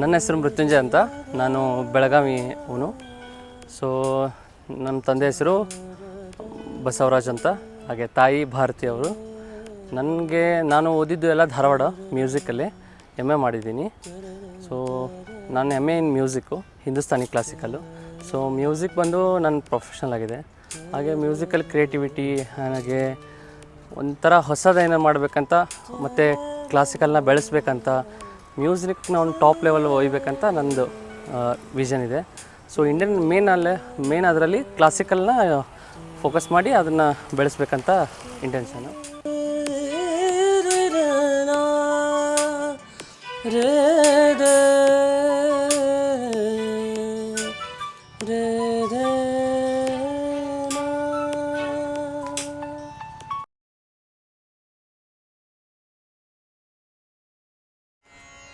ನನ್ನ ಹೆಸರು ಮೃತ್ಯುಂಜಯ ಅಂತ. ನಾನು ಬೆಳಗಾವಿ ಅವನು. ಸೊ ನನ್ನ ತಂದೆ ಹೆಸರು ಬಸವರಾಜ್ ಅಂತ. ಹಾಗೆ ತಾಯಿ ಭಾರತಿ ಅವರು. ನನಗೆ ನಾನು ಓದಿದ್ದು ಎಲ್ಲ ಧಾರವಾಡ ಮ್ಯೂಸಿಕಲ್ಲಿ ಎಂ ಎ ಮಾಡಿದ್ದೀನಿ. ಸೊ ನಾನು M A in music Hindustani classical so music ಬಂದು ನನ್ನ ಪ್ರೊಫೆಷನಲ್ ಆಗಿದೆ. ಹಾಗೆ ಮ್ಯೂಸಿಕಲ್ ಕ್ರಿಯೇಟಿವಿಟಿ ಹಾಗೆ ಒಂಥರ ಹೊಸದೇನೋ ಮಾಡಬೇಕಂತ ಮತ್ತು ಕ್ಲಾಸಿಕಲ್ನ ಬೆಳೆಸ್ಬೇಕಂತ ಮ್ಯೂಸಿಕ್ನ ಒಂದು ಟಾಪ್ ಲೆವೆಲ್ ಒಯ್ಬೇಕಂತ ನಂದು ವಿಷನ್ ಇದೆ ಸೊ ಇಂಡಿಯನ್ ಮೇನ್ ಅಲ್ಲೇ ಮೇನ್ ಅದರಲ್ಲಿ ಕ್ಲಾಸಿಕಲ್ನ ಫೋಕಸ್ ಮಾಡಿ ಅದನ್ನು ಬೆಳೆಸ್ಬೇಕಂತ ಇಂಟೆನ್ಷನು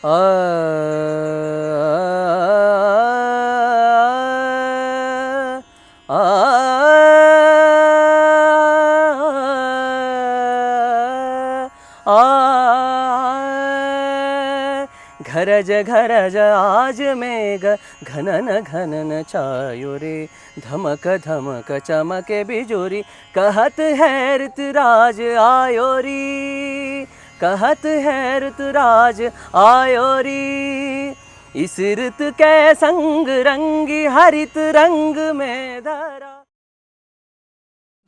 घरज घरज आज मेघ घनन घनन छायो रे। धमक धमक चमके बिजोरी। कहत है ऋतुराज आयो री। कहत है ऋतुराज आयो री इस ऋतु के संग रंगी हरित रंग में धरा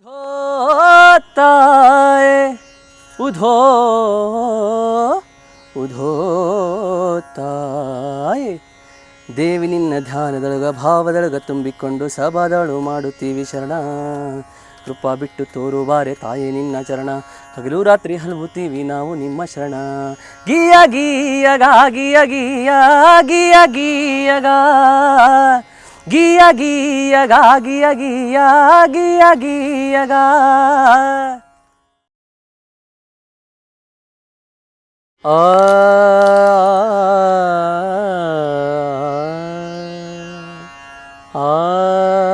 धोता है उधो ಉಧೋತಾಯ್ ದೇವಿ ನಿನ್ನ ಧ್ಯಾನದೊಳಗ ಭಾವದೊಳಗ ತುಂಬಿಕೊಂಡು ಸಭಾದಳು ಮಾಡುತ್ತೀವಿ ಶರಣ ಕೃಪಾ ಬಿಟ್ಟು ತೋರು ಬಾರೆ ತಾಯಿ ನಿನ್ನ ಚರಣ ಹಗಲು ರಾತ್ರಿ ಹಲವುತ್ತೀವಿ ನಾವು ನಿಮ್ಮ ಶರಣ ಗೀಯ ಗೀಯಗ ಗೀಯ ಗೀಯ ಗೀಯ ಗೀಯಗ ಗೀಯ ಗೀಯಗ ಗೀಯ ಗೀಯ ಗೀಯ ಗೀಯಗ ಆ ಆ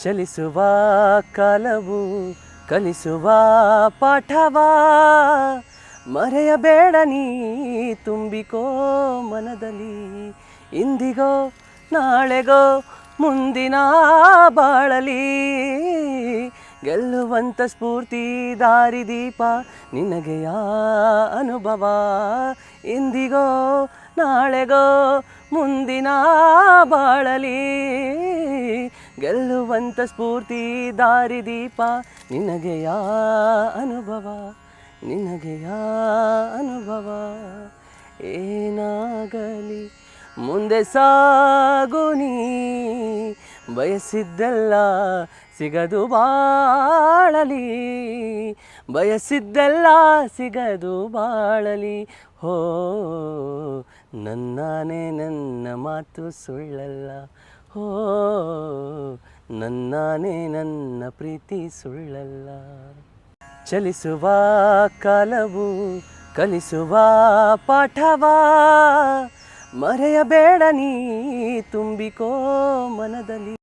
ಚಲಿಸುವ ಕಲವು, ಕಲಿಸುವ ಪಾಠವಾ, ಮರೆಯಬೇಡ ನೀ ತುಂಬಿಕೋ ಮನದಲ್ಲಿ. ಇಂದಿಗೋ, ನಾಳೆಗೋ, ಮುಂದಿನ ಬಾಳಲಿ. ಗೆಲ್ಲುವಂತ ಸ್ಫೂರ್ತಿ ದಾರಿದೀಪ ಯಾ ಅನುಭವ? ಇಂದಿಗೋ, ನಾಳೆಗೋ, ಮುಂದಿನ ಬಾಳಲಿ. ಗೆಲ್ಲುವಂತ ಸ್ಫೂರ್ತಿ ದಾರಿದೀಪ ಯಾ ಅನುಭವ? ನಿನಗೆ ಯಾ ಅನುಭವ? ಏನಾಗಲಿ? ಮುಂದೆ ಸಾಗು ನೀ. ಬಯಸಿದ್ದೆಲ್ಲ ಸಿಗದು ಬಾಳಲಿ. ಬಯಸಿದ್ದೆಲ್ಲ ಸಿಗದು ಬಾಳಲಿ. ಹೋ, ನನ್ನಾನೇ ನನ್ನ ಮಾತು ಸುಳ್ಳಲ್ಲ. ಹೋ ನನ್ನಾನೇ ನನ್ನ ಪ್ರೀತಿ ಸುಳ್ಳಲ್ಲ. ಚಲಿಸುವ ಕಾಲವು ಕಲಿಸುವ ಪಾಠವಾ ಮರೆಯಬೇಡ ನೀ ತುಂಬಿಕೋ ಮನದಲ್ಲಿ.